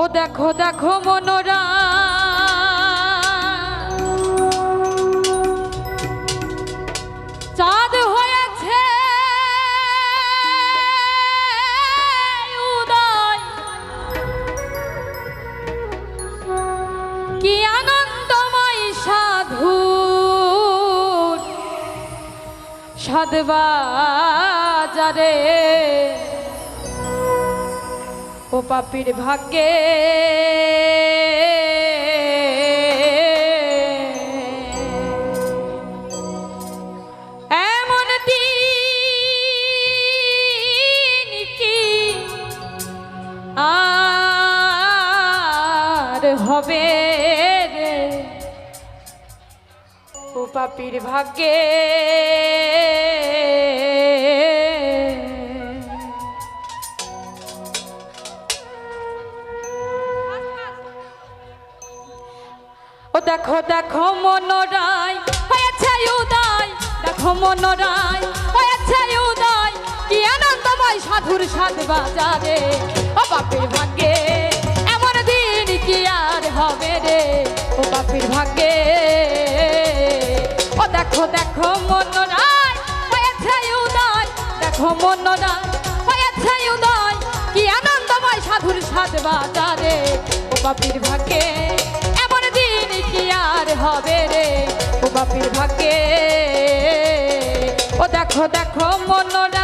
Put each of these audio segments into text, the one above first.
ও দেখো দেখো মনোরা। চাঁদ হয়েছে। উদয়। কি আনন্দময় সাধু। সাধবাজারে ও পাপির ভাগ্যে। এমন কি আর হবে রে? ও পাপির ভাগ্যে। দেখো দেখো, মনোরায়। হয়েছে উদয়। দেখো, মনোরায়। হয়েছে উদয়। কি আনন্দময় সাধুর সাধ বাজারে। ও বাপের ভাগ্যে, এমন দিন কি আর হবে রে? ও বাপের ভাগ্যে। ও দেখো দেখো, মনোরায়। হয়েছে উদয়। দেখো, মনোরায়। হয়েছে উদয়। কি আনন্দময় সাধুর সাধ বাজারে। ও বাপির ভাগ্যে। দেখো মনোরা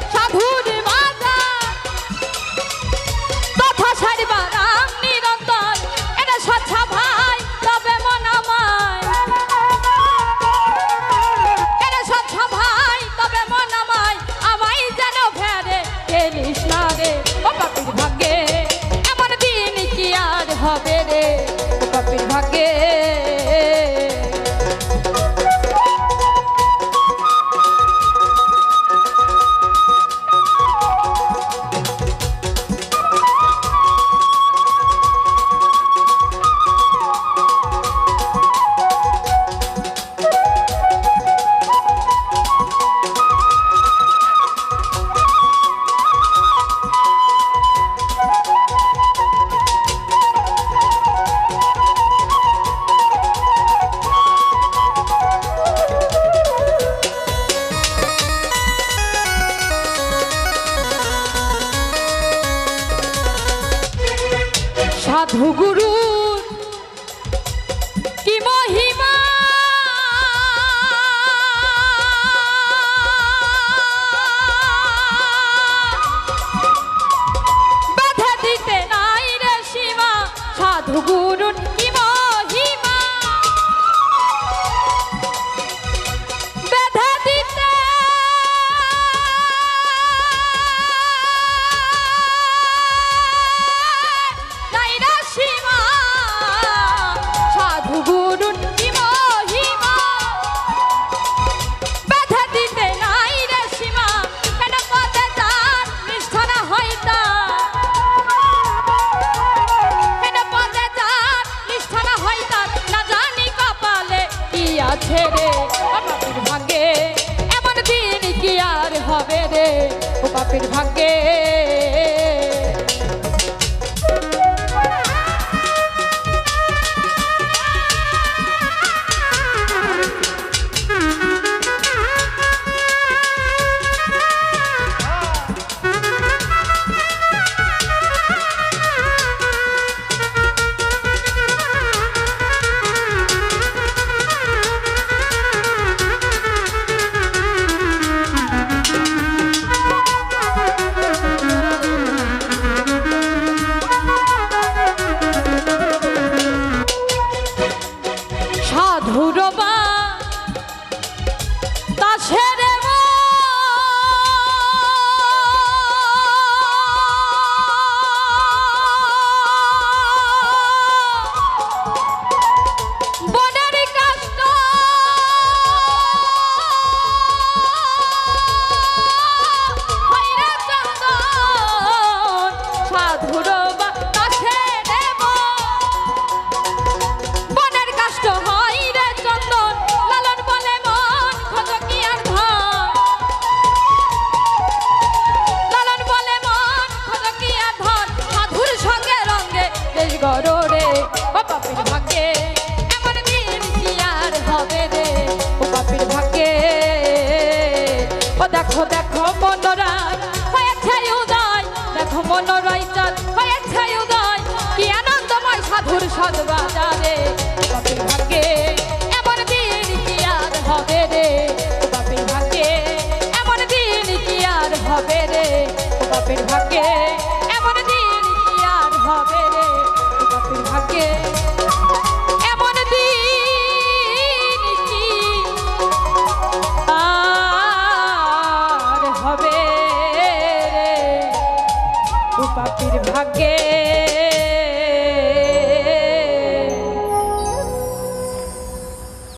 সাধু গুরু ও বাপের ভাগ্যে বাপের ভাগ্যে